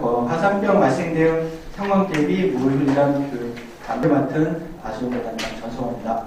어, 화상병 발생된 상황 대비 무훈련 그 담배 맡은 과수원단장 전성호입니다.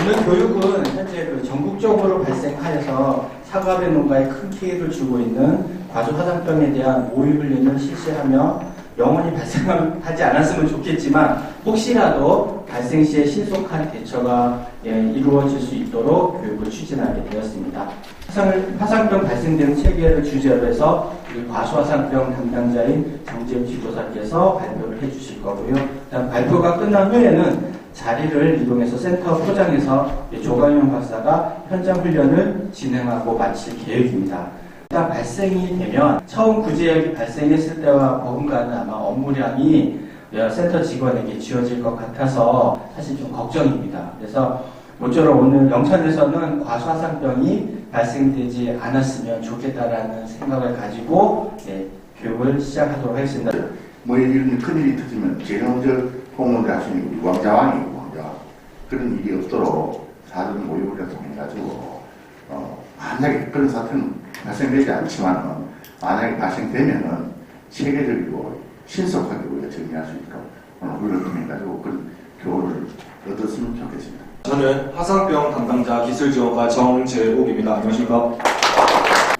오늘 교육은 현재 그 전국적으로 발생하여서 사과배 농가에 큰 피해를 주고 있는 과수 화상병에 대한 모의 훈련을 실시하며 영원히 발생하지 않았으면 좋겠지만 혹시라도 발생 시에 신속한 대처가 예, 이루어질 수 있도록 교육을 추진하게 되었습니다. 화상, 화상병 발생되는 체계를 주제로 해서 과수화상병 담당자인 정재훈 지도사께서 발표를 해주실 거고요. 그다음 발표가 끝난 후에는 자리를 이동해서 센터 포장해서 조강현 박사가 현장 훈련을 진행하고 마칠 계획입니다. 발생이 되면 처음 구제역이 발생했을 때와 버금가는 아마 업무량이 센터 직원에게 지어질 것 같아서 사실 좀 걱정입니다. 그래서 모쪼록 오늘 영천에서는 과수화상병이 발생되지 않았으면 좋겠다라는 생각을 가지고 예, 교육을 시작하도록 하겠습니다. 뭐 이런 큰일이 터지면 먼저 공무원들 하시는 우리 왕자왕이고 왕자 그런 일이 없도록 사전 모의훈련 통해가지고 어, 만약에 그런 사태는 발생되지 않지만 만약에 발생되면은 체계적이고 신속하게 우리가 정리할 수 있도록 오늘 훈련 통해가지고 그런 교훈을 얻었으면 좋겠습니다. 저는 화상병 담당자 기술지원과 정재옥입니다. 안녕하십니까.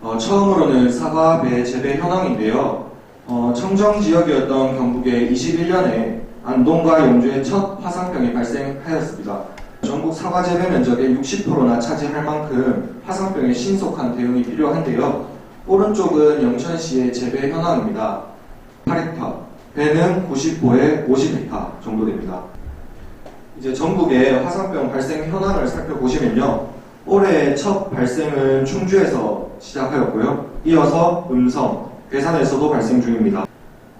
어, 처음으로는 사과배 재배 현황인데요. 어, 청정 지역이었던 경북에 21년에 안동과 영주에 첫 화상병이 발생하였습니다. 전국 사과 재배 면적의 60%나 차지할 만큼 화상병의 신속한 대응이 필요한데요. 오른쪽은 영천시의 재배 현황입니다. 8헥타, 배는 90호에 50헥타 정도 됩니다. 이제 전국의 화상병 발생 현황을 살펴보시면요. 올해 첫 발생은 충주에서 시작하였고요. 이어서 음성, 괴산에서도 발생 중입니다.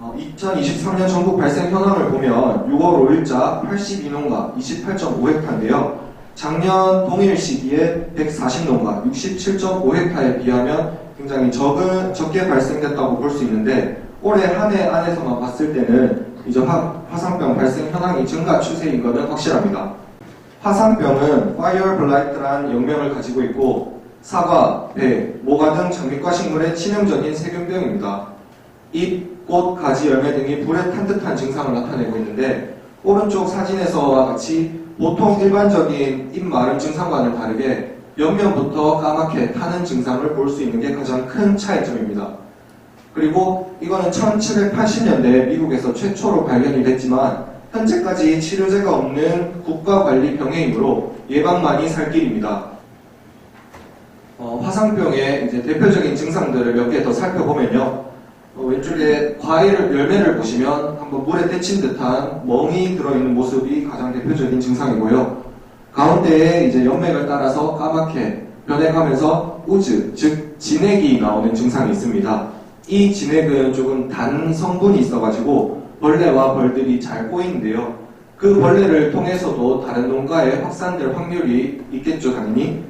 2023년 전국 발생 현황을 보면 6월 5일자 82농가 28.5헥타인데요. 작년 동일 시기에 140농가 67.5헥타에 비하면 굉장히 적은, 적게 발생됐다고 볼 수 있는데 올해 한 해 안에서만 봤을 때는 이제 화, 화상병 발생 현황이 증가 추세인 것은 확실합니다. 화상병은 파이어 블라이트란 영명을 가지고 있고 사과, 배, 모가 등 장미과 식물의 치명적인 세균병입니다. 잎, 꽃, 가지, 열매 등이 불에 탄 듯한 증상을 나타내고 있는데 오른쪽 사진에서와 같이 보통 일반적인 잎 마름 증상과는 다르게 옆면부터 까맣게 타는 증상을 볼 수 있는 게 가장 큰 차이점입니다. 그리고 이거는 1780년대 미국에서 최초로 발견이 됐지만 현재까지 치료제가 없는 국가관리 병행이므로 예방만이 살 길입니다. 어, 화상병의 이제 대표적인 증상들을 몇 개 더 살펴보면요. 어, 왼쪽에 과일을 열매를 보시면 한번 물에 데친 듯한 멍이 들어있는 모습이 가장 대표적인 증상이고요. 가운데에 이제 연맥을 따라서 까맣게 변해가면서 우즈, 즉 진액이 나오는 증상이 있습니다. 이 진액은 조금 단 성분이 있어가지고 벌레와 벌들이 잘 꼬이는데요. 그 벌레를 통해서도 다른 농가에 확산될 확률이 있겠죠, 당연히.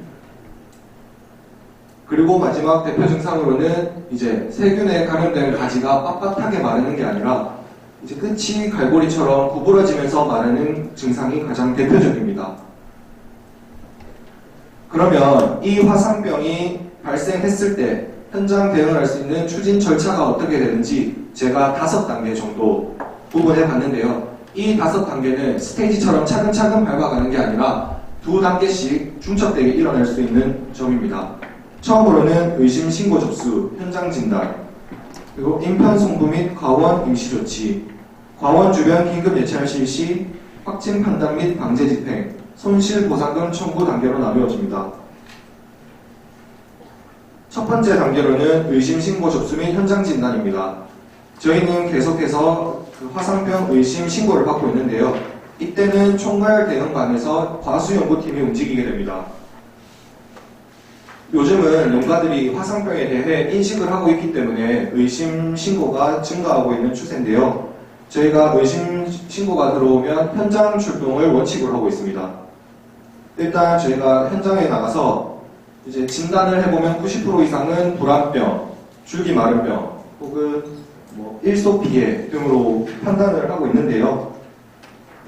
그리고 마지막 대표 증상으로는 이제 세균에 감염된 가지가 빳빳하게 마르는 게 아니라 이제 끝이 갈고리처럼 구부러지면서 마르는 증상이 가장 대표적입니다. 그러면 이 화상병이 발생했을 때 현장 대응을 할수 있는 추진 절차가 어떻게 되는지 제가 다섯 단계 정도 구분해 봤는데요. 이 다섯 단계는 스테이지처럼 차근차근 밟아가는 게 아니라 두 단계씩 중첩되게 일어날 수 있는 점입니다. 처음으로는 의심 신고 접수, 현장 진단, 그리고 인편 송부 및 과원 임시 조치, 과원 주변 긴급 예찰 실시, 확진 판단 및 방제 집행, 손실 보상금 청구 단계로 나누어집니다. 첫 번째 단계로는 의심 신고 접수 및 현장 진단입니다. 저희는 계속해서 그 화상병 의심 신고를 받고 있는데요. 이때는 총괄 대응반에서 과수 연구팀이 움직이게 됩니다. 요즘은 농가들이 화상병에 대해 인식을 하고 있기 때문에 의심 신고가 증가하고 있는 추세인데요. 저희가 의심 신고가 들어오면 현장 출동을 원칙으로 하고 있습니다. 일단 저희가 현장에 나가서 이제 진단을 해보면 90% 이상은 불안병, 줄기 마른병, 혹은 뭐 일소 피해 등으로 판단을 하고 있는데요.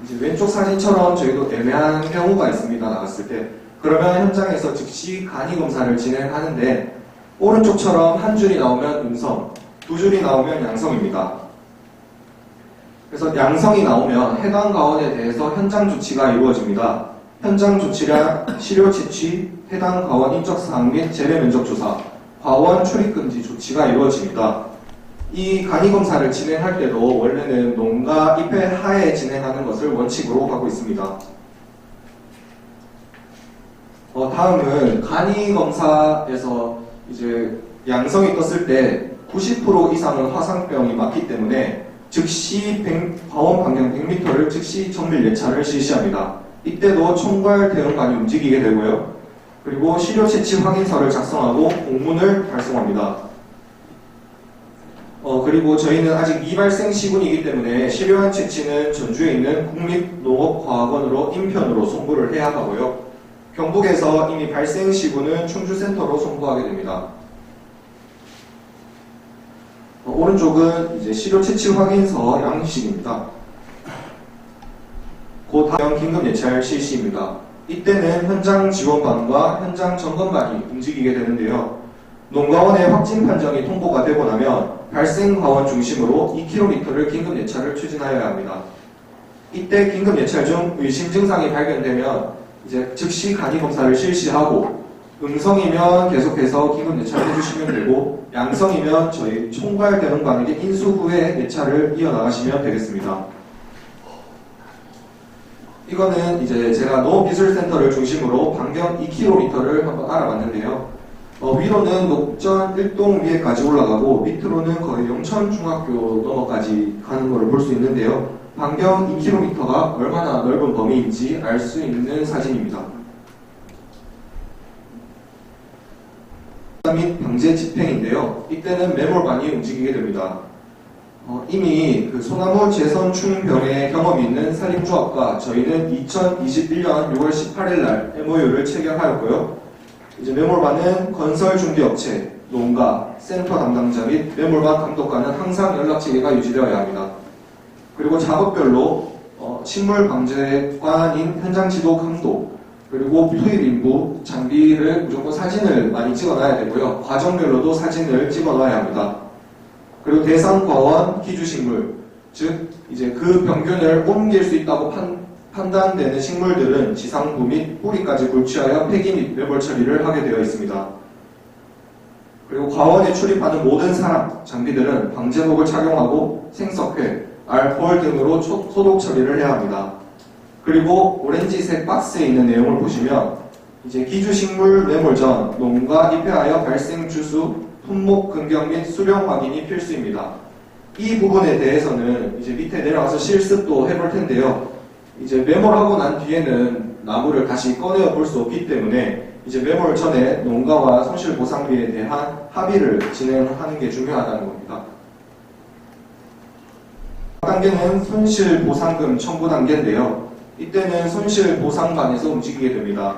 이제 왼쪽 사진처럼 저희도 애매한 경우가 있습니다. 나갔을 때 그러면 현장에서 즉시 간이 검사를 진행하는데 오른쪽처럼 한 줄이 나오면 음성, 두 줄이 나오면 양성입니다. 그래서 양성이 나오면 해당 가원에 대해서 현장 조치가 이루어집니다. 현장 조치량 시료 채취, 해당 가원 인적 사항 및 재배 면적 조사, 과원 출입 금지 조치가 이루어집니다. 이 간이 검사를 진행할 때도 원래는 농가 잎의 하에 진행하는 것을 원칙으로 하고 있습니다. 어, 다음은 간이 검사에서 이제 양성이 떴을 때 90% 이상은 화상병이 맞기 때문에 즉시 100, 과원 반경 100m를 즉시 정밀 예차를 실시합니다. 이때도 총괄 대응관이 움직이게 되고요. 그리고 시료 채취 확인서를 작성하고 공문을 발송합니다. 어, 그리고 저희는 아직 미발생 시군이기 때문에 실효한 채취는 전주에 있는 국립농업과학원으로 인편으로 송부를 해야 하고요. 경북에서 이미 발생 시군은 충주센터로 송부하게 됩니다. 어, 오른쪽은 이제 시료 채취 확인서 양식입니다. 곧 다음 긴급 예찰 실시입니다. 이때는 현장 지원반과 현장 점검반이 움직이게 되는데요. 농가원의 확진 판정이 통보가 되고 나면 발생 과원 중심으로 2km를 긴급 예찰을 추진하여야 합니다. 이때 긴급 예찰 중 의심 증상이 발견되면 이제 즉시 간이 검사를 실시하고 음성이면 계속해서 긴급 예찰을 해주시면 되고 양성이면 저희 총괄 대응관에게 인수 후에 예찰을 이어나가시면 되겠습니다. 이거는 이제 제가 농업기술센터를 중심으로 반경 2km를 한번 알아봤는데요. 어, 위로는 녹전 1동 위에까지 올라가고 밑으로는 거의 영천중학교 넘어까지 가는 것을 볼 수 있는데요. 반경 2km가 얼마나 넓은 범위인지 알 수 있는 사진입니다. 및 방제 집행인데요. 이때는 매몰반이 움직이게 됩니다. 어, 이미 그 소나무 재선 충병의 경험이 있는 산림조합과 저희는 2021년 6월 18일 날 MOU를 체결하였고요. 이제 매몰반은 건설 중개업체, 농가, 센터 담당자 및 매몰반 감독과는 항상 연락체계가 유지되어야 합니다. 그리고 작업별로 어, 식물 방제관인 현장 지도 감독, 그리고 투입 인부, 장비를 무조건 사진을 많이 찍어놔야 되고요. 과정별로도 사진을 찍어놔야 합니다. 그리고 대상 과원 기주식물, 즉 이제 그 병균을 옮길 수 있다고 판, 판단되는 식물들은 지상부 및 뿌리까지 골취하여 폐기 및 매몰 처리를 하게 되어 있습니다. 그리고 과원에 출입하는 모든 사람, 장비들은 방제복을 착용하고 생석회, 알코올 등으로 초- 소독 처리를 해야 합니다. 그리고 오렌지색 박스에 있는 내용을 보시면 이제 기주식물 매몰 전 농가 입회하여 발생 주수, 품목 근경 및 수령 확인이 필수입니다. 이 부분에 대해서는 이제 밑에 내려가서 실습도 해볼 텐데요. 이제 매몰하고 난 뒤에는 나무를 다시 꺼내어 볼 수 없기 때문에 이제 매몰 전에 농가와 손실보상비에 대한 합의를 진행하는 게 중요하다는 겁니다. 단계는 손실 보상금 청구 단계인데요. 이때는 손실 보상반에서 움직이게 됩니다.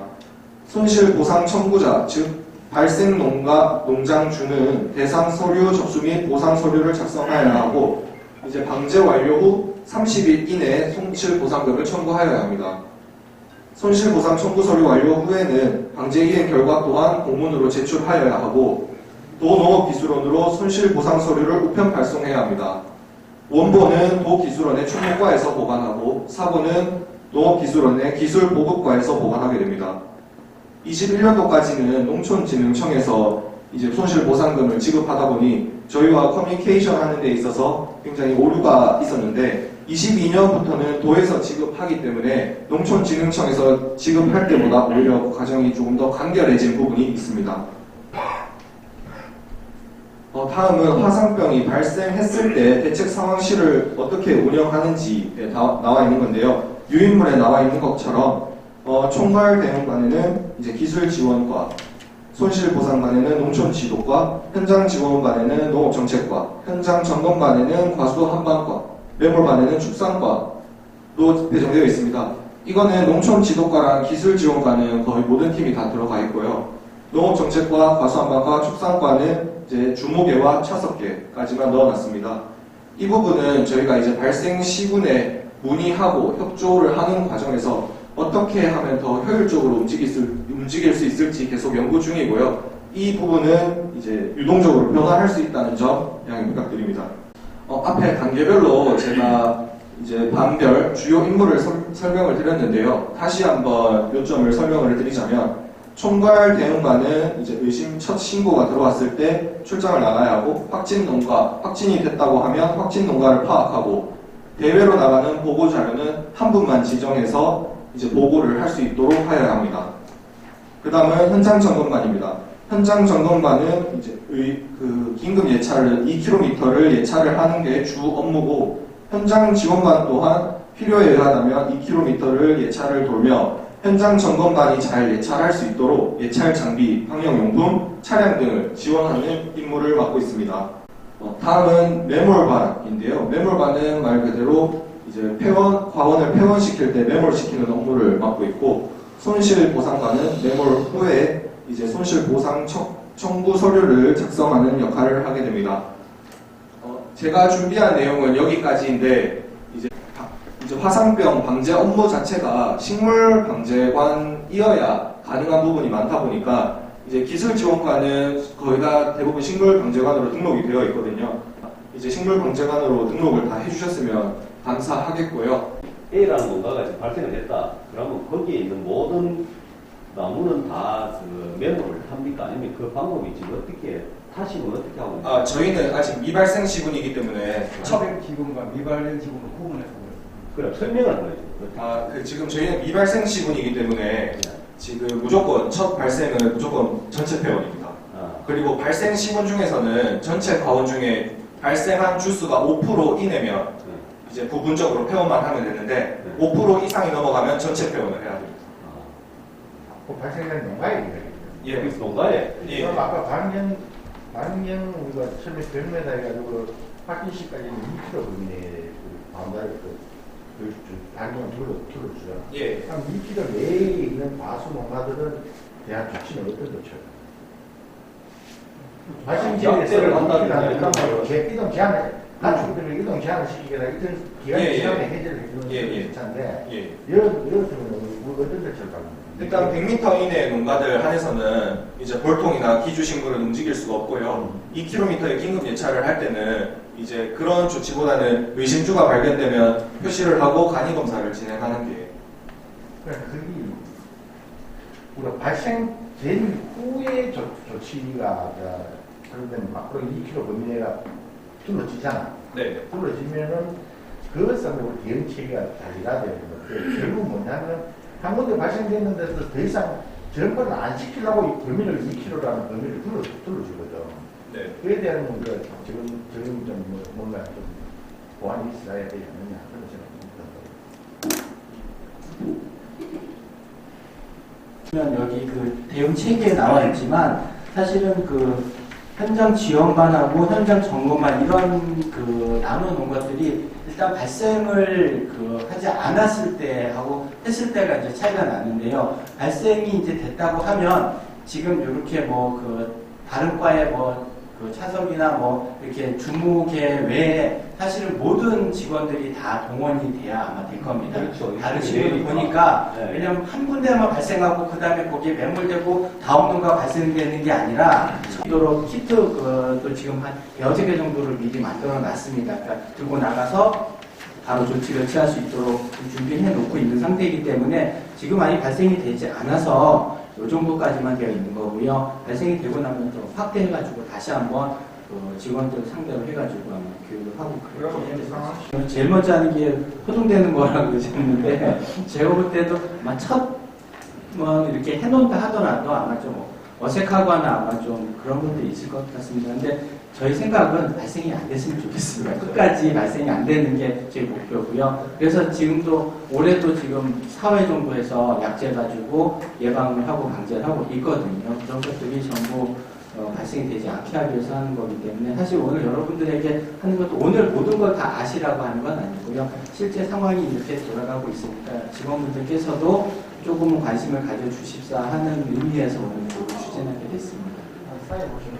손실 보상 청구자, 즉 발생 농가 농장 주는 대상 서류 접수 및 보상 서류를 작성하여야 하고 이제 방제 완료 후 30일 이내에 손실 보상금을 청구하여야 합니다. 손실 보상 청구 서류 완료 후에는 방제 이행 결과 또한 공문으로 제출하여야 하고 도농업기술원으로 손실 보상 서류를 우편 발송해야 합니다. 원본은 도기술원의 총무과에서 보관하고 사본은 농업기술원의 기술보급과에서 보관하게 됩니다. 21년도까지는 농촌진흥청에서 이제 손실보상금을 지급하다 보니 저희와 커뮤니케이션 하는 데 있어서 굉장히 오류가 있었는데 22년부터는 도에서 지급하기 때문에 농촌진흥청에서 지급할 때보다 오히려 과정이 조금 더 간결해진 부분이 있습니다. 어, 다음은 화상병이 발생했을 때 대책 상황실을 어떻게 운영하는지에 다- 나와 있는 건데요. 유인물에 나와 있는 것처럼 어, 총괄 대응반에는 이제 기술 지원과 손실 보상반에는 농촌 지도과 현장 지원반에는 농업 정책과 현장 점검반에는 과수 한반과 매몰반에는 축산과로 배정되어 있습니다. 이거는 농촌 지도과랑 기술 지원과는 거의 모든 팀이 다 들어가 있고요. 농업 정책과 과수 한반과 축산과는 이제 주목계와 차석계까지만 넣어놨습니다. 이 부분은 저희가 이제 발생 시군에 문의하고 협조를 하는 과정에서 어떻게 하면 더 효율적으로 움직일 수, 움직일 수 있을지 계속 연구 중이고요. 이 부분은 이제 유동적으로 변화할 수 있다는 점 양해 부탁드립니다. 어, 앞에 단계별로 제가 이제 반별 주요 임무를 설- 설명을 드렸는데요. 다시 한번 요점을 설명을 드리자면 총괄 대응반은 이제 의심 첫 신고가 들어왔을 때 출장을 나가야 하고 확진 농가, 확진이 됐다고 하면 확진 농가를 파악하고 대외로 나가는 보고 자료는 한 분만 지정해서 이제 보고를 할 수 있도록 하여야 합니다. 그 다음은 현장 점검반입니다. 현장 점검반은 이제 의, 그 긴급 예차를 2km를 예차를 하는 게 주 업무고 현장 지원반 또한 필요에 의하다면 2km를 예차를 돌며 현장 점검반이 잘 예찰할 수 있도록 예찰 장비, 방역용품, 차량 등을 지원하는 임무를 맡고 있습니다. 어, 다음은 매몰반인데요. 매몰반은 말 그대로 이제 폐원, 과원을 폐원시킬 때 매몰시키는 업무를 맡고 있고 손실 보상반은 매몰 후에 이제 손실 보상 청, 청구 서류를 작성하는 역할을 하게 됩니다. 어, 제가 준비한 내용은 여기까지인데 이제 화상병 방제 업무 자체가 식물 방제관이어야 가능한 부분이 많다 보니까 이제 기술 지원과는 거의 다 대부분 식물 방제관으로 등록이 되어 있거든요. 이제 식물 방제관으로 등록을 다 해주셨으면 감사하겠고요. A라는 농가가 지금 발생을 했다. 그러면 거기에 있는 모든 나무는 다그 메모를 합니까? 아니면 그 방법이 지금 어떻게 타식은 어떻게 하고 있나요? 아 저희는 아직 미발생 시군이기 때문에 첫 지금과 미발령 지금을 구분해서 그럼 설명을 보여줘. 아, 그 지금 저희는 미발생 시군이기 때문에 지금 무조건 첫 발생은 무조건 전체 폐원입니다. 아, 그리고 발생 시군 중에서는 전체 과원 중에 발생한 주수가 5% 이내면 네. 이제 부분적으로 폐원만 하면 되는데 5% 이상이 넘어가면 전체 폐원을 해야 됩니다. 아. 그 발생된 농가에. 예. 여기서 농가에 예. 그럼 아까 반경 반경 우리가 처음에 별매다 해가지고 파킨시까지는 2km 범위에 그 바운다리 그, 반경 둘러 둘러 주잖아. 예. 그럼 2km 내에 있는 과수 농가들은 대한 조치는 어떤 조치요? 약제를 지역에서 한다든가 이동 제 제한을 가축들을 이동 제한을 시키거나 이런 기간 예, 예. 지나면 해제를 해주는 예, 예. 괜찮은데 예. 이런 이런 경우는 뭐 어떤 조치를 받는 일단 100m 이내 농가들 한에서는 이제 볼통이나 기주식물은 움직일 수가 없고요. 2km의 긴급 예찰을 할 때는 이제 그런 조치보다는 의심주가 발견되면 표시를 하고 간이 검사를 진행하는 게 그러니까 그게 우리가 발생된 후에 조, 조치가 앞으로 2km 범위내가 둘러지잖아. 네. 둘러지면은 그것은 우리 대응 체계가 잘 이뤄야 되는 건데 결국 뭐냐면 한 군데 발생됐는데도 더 이상 전파를 안 시키려고 이 범위를 2km라는 범위를 둘러 둘러주거든. 네. 그에 대한 우리가 지금 지금 좀 뭐- 뭔가 좀 보완이 있어야 되지 않느냐 그런 생각이 듭니다. 여기 그 대응 체계에 나와 있지만 사실은 그 현장 지원반하고 현장 점검반 이런 그 나누는 것들이 일단 발생을 그 하지 않았을 때하고 했을 때가 이제 차이가 나는데요. 발생이 이제 됐다고 하면 지금 이렇게 뭐 그 다른 과의 뭐 그 차석이나 뭐 이렇게 주무계 외에 사실은 모든 직원들이 다 동원이 돼야 아마 될 겁니다. 그렇죠. 다른 그러니까. 보니까 네. 왜냐면 한 군데만 발생하고 그 다음에 거기에 매몰되고 다음 농가 발생되는 게 아니라 도록 키트 그도 지금 한 여섯 개 정도를 미리 만들어 놨습니다. 그러니까 들고 나가서 바로 조치를 취할 수 있도록 준비해 놓고 있는 상태이기 때문에 지금 아직 발생이 되지 않아서 이 정도까지만 되어 있는 거고요. 발생이 되고 나면 또 확대해가지고 다시 한번 그 직원들 상대로 해가지고 아마 교육을 하고 그래요. 제일 먼저 하는 게 호동되는 거라고 그러셨는데 제가 볼 때도 아마 첫뭐 이렇게 해놓는다 하더라도 아마 좀 어색하거나 아마 좀 그런 분들이 있을 것 같습니다. 근데 저희 생각은 발생이 안 됐으면 좋겠습니다. 끝까지 발생이 안 되는 게 제 목표고요. 그래서 지금도 올해도 지금 4회 정도에서 약제 가지고 예방을 하고 방제를 하고 있거든요. 그런 것들이 전부 어, 발생이 되지 않게 하기 위해서 하는 거기 때문에 사실 오늘 여러분들에게 하는 것도 오늘 모든 걸 다 아시라고 하는 건 아니고요. 실제 상황이 이렇게 돌아가고 있으니까 직원분들께서도 조금은 관심을 가져주십사 하는 의미에서 오늘 추진하게 됐습니다. 쌓여 보시면